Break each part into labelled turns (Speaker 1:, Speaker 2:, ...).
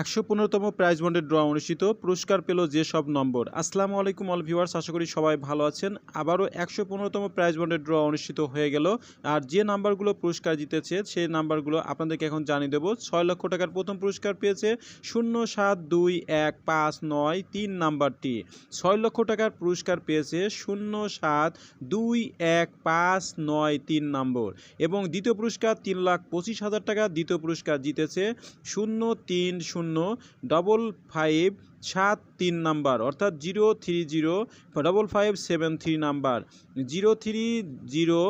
Speaker 1: একশো পনেরোতম প্রাইজ বন্ডের ড্র অনুষ্ঠিত। পুরস্কার পেল যে সব নম্বর। আসসালামু আলাইকুম অল ভিউয়ার্স আশা করি সবাই ভালো আছেন। আবারও একশো পনেরোতম প্রাইজ বন্ডের ড্র অনুষ্ঠিত হয়ে গেল। আর যে নাম্বারগুলো পুরস্কার জিতেছে, সেই নাম্বারগুলো আপনাদেরকে এখন জানিয়ে দেবো। ছয় লক্ষ টাকার প্রথম পুরস্কার পেয়েছে শূন্য সাত দুই এক পাঁচ নয় তিন নাম্বারটি। ছয় লক্ষ টাকার পুরস্কার পেয়েছে শূন্য সাত দুই এক পাঁচ নয় তিন নম্বর। এবং দ্বিতীয় পুরস্কার তিন লাখ পঁচিশ হাজার টাকা। দ্বিতীয় পুরস্কার জিতেছে শূন্য তিন শূন্য ডবল ফাইভ সাত তিন নাম্বার, অর্থাৎ zero three zero double five seven three number zero three zero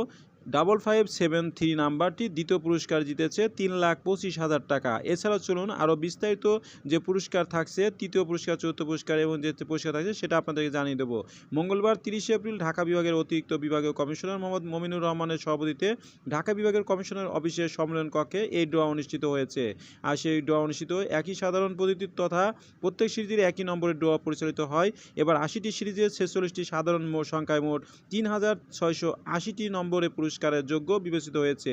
Speaker 1: double five seven three নাম্বারটি দ্বিতীয় পুরস্কার জিতেছে তিন লাখ পঁচিশ হাজার টাকা। এছাড়া চলুন আরও বিস্তারিত যে পুরস্কার থাকছে, তৃতীয় পুরস্কার, চতুর্থ পুরস্কার এবং যে পুরস্কার থাকছে সেটা আপনাদেরকে জানিয়ে দেবো। মঙ্গলবার তিরিশে এপ্রিল ঢাকা বিভাগের অতিরিক্ত বিভাগীয় কমিশনার মোহাম্মদ মমিনুর রহমানের সভাপতিতে ঢাকা বিভাগের কমিশনার অফিসের সম্মেলন কক্ষে এই ড্র অনুষ্ঠিত হয়েছে। আর সেই ড্র অনুষ্ঠিত একই সাধারণ পদ্ধতির তথা প্রত্যেক সিরিজের একই নম্বরের ড্র পরিচালিত হয়। এবার আশিটি সিরিজের ছেচল্লিশটি সাধারণ সংখ্যায় মোট তিন হাজার ছয়শো আশিটি নম্বরে পুরস্কারের যোগ্য বিবেচিত হয়েছে।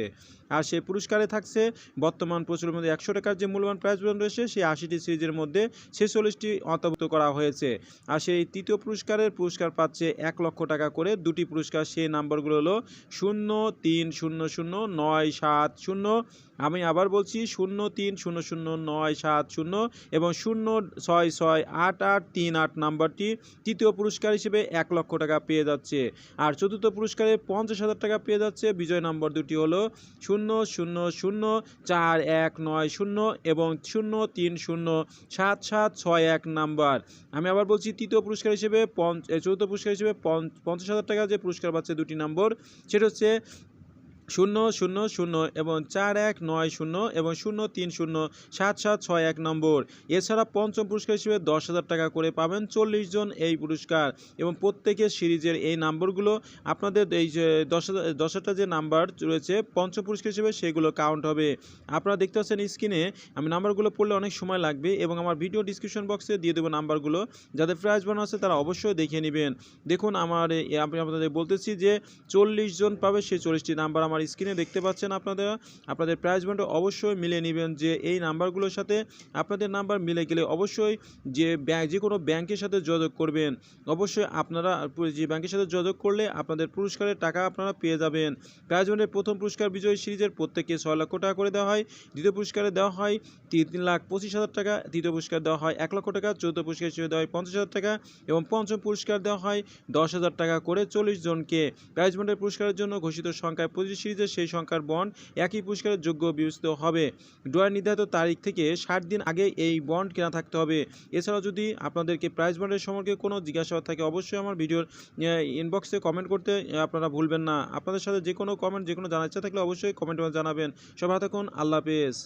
Speaker 1: আর সেই পুরস্কারে থাকছে বর্তমান প্রচুরের মধ্যে একশো টাকার যে মূল্যবান প্রাইজ বন্ড রয়েছে, সেই আশিটি সিরিজের মধ্যে ছেচল্লিশটি অন্তর্ভুক্ত করা হয়েছে। আর সেই তৃতীয় পুরস্কারের পুরস্কার পাচ্ছে এক লক্ষ টাকা করে। দুটি পুরস্কার, সেই নাম্বারগুলো হলো শূন্য তিন শূন্য শূন্য নয় সাত শূন্য। আমি আবার বলছি শূন্য তিন শূন্য শূন্য নয় সাত শূন্য এবং শূন্য ছয় ছয় আট আট তিন আট নাম্বারটি তৃতীয় পুরস্কার হিসেবে এক লক্ষ টাকা পেয়ে যাচ্ছে। আর চতুর্থ পুরস্কারে পঞ্চাশ হাজার টাকা পেয়ে যাচ্ছে বিজয় নম্বর দুটি হলো শূন্য শূন্য শূন্য চার এক নয় শূন্য এবং শূন্য তিন শূন্য সাত সাত ছয় এক নাম্বার। আমি আবার বলছি, তৃতীয় পুরস্কার হিসেবে পঞ্চ, চতুর্থ পুরস্কার হিসেবে পঞ্চাশ হাজার টাকা যে পুরস্কার পাচ্ছে দুটি নম্বর, সেটা হচ্ছে শূন্য শূন্য শূন্য এবং চার এক নয় শূন্য এবং শূন্য তিন শূন্য সাত সাত ছয় এক নম্বর। এছাড়া পঞ্চম পুরস্কার হিসেবে দশ হাজার টাকা করে পাবেন চল্লিশ জন এই পুরস্কার এবং প্রত্যেকের সিরিজের এই নাম্বারগুলো আপনাদের এই যে দশ হাজার, দশ হাজারটা যে নাম্বার রয়েছে পঞ্চম পুরস্কার হিসেবে সেগুলো কাউন্ট হবে। আপনারা দেখতে পাচ্ছেন স্ক্রিনে আমি নাম্বারগুলো পড়লে অনেক সময় লাগবে এবং আমার ভিডিও ডিসক্রিপশন বক্সে দিয়ে দেবো নাম্বারগুলো। যাদের প্রাইজ বানানো আছে তারা অবশ্যই দেখে নেবেন। দেখুন আমার আমি আপনাদের বলতেছি যে চল্লিশ জন পাবে সেই চল্লিশটি নাম্বার। আমার স্ক্রিনে দেখতে পাচ্ছেন আপনাদের আপনাদের প্রাইজ বন্ড অবশ্যই মিলে নেবেন যে এই নাম্বারগুলোর সাথে আপনাদের নাম্বার মিলে গেলে অবশ্যই যে ব্যাংক, যে কোনো ব্যাংকের সাথে যোগাযোগ করবেন। অবশ্যই আপনারা যে ব্যাংকের সাথে যোগাযোগ করলে আপনাদের পুরস্কারের টাকা আপনারা পেয়ে যাবেন। প্রাইজ বন্ডের প্রথম পুরস্কার বিজয়ী সিরিজের প্রত্যেককে ছয় লক্ষ টাকা করে দেওয়া হয়। দ্বিতীয় পুরস্কারে দেওয়া হয় তিন লাখ পঁচিশ হাজার টাকা। তৃতীয় পুরস্কার দেওয়া হয় এক লক্ষ টাকা। চৌদ্দ পুরস্কার হিসেবে দেওয়া হয় পঞ্চাশ হাজার টাকা এবং পঞ্চম পুরস্কার দেওয়া হয় দশ হাজার টাকা করে চল্লিশ জনকে। প্রাইজ বন্ডের পুরস্কারের জন্য ঘোষিত সংখ্যায় প্রতি সিরিজের সেই সংখ্যার বন্ড একই পুরস্কারের যোগ্য বিবেচিত হবে। ড্রয়ের নির্ধারিত তারিখ থেকে ষাট দিন আগে এই বন্ড কেনা থাকতে হবে। এছাড়াও যদি আপনাদেরকে প্রাইজ বন্ডের সম্পর্কে কোনো জিজ্ঞাসাবাদ থাকে, অবশ্যই আমার ভিডিওর ইনবক্সে কমেন্ট করতে আপনারা ভুলবেন না। আপনাদের সাথে যে কোনো কমেন্ট যে কোনো জানার ইচ্ছা থাকলে অবশ্যই কমেন্টে জানাবেন। সবাই থাকুন, আল্লাহ হাফেজ।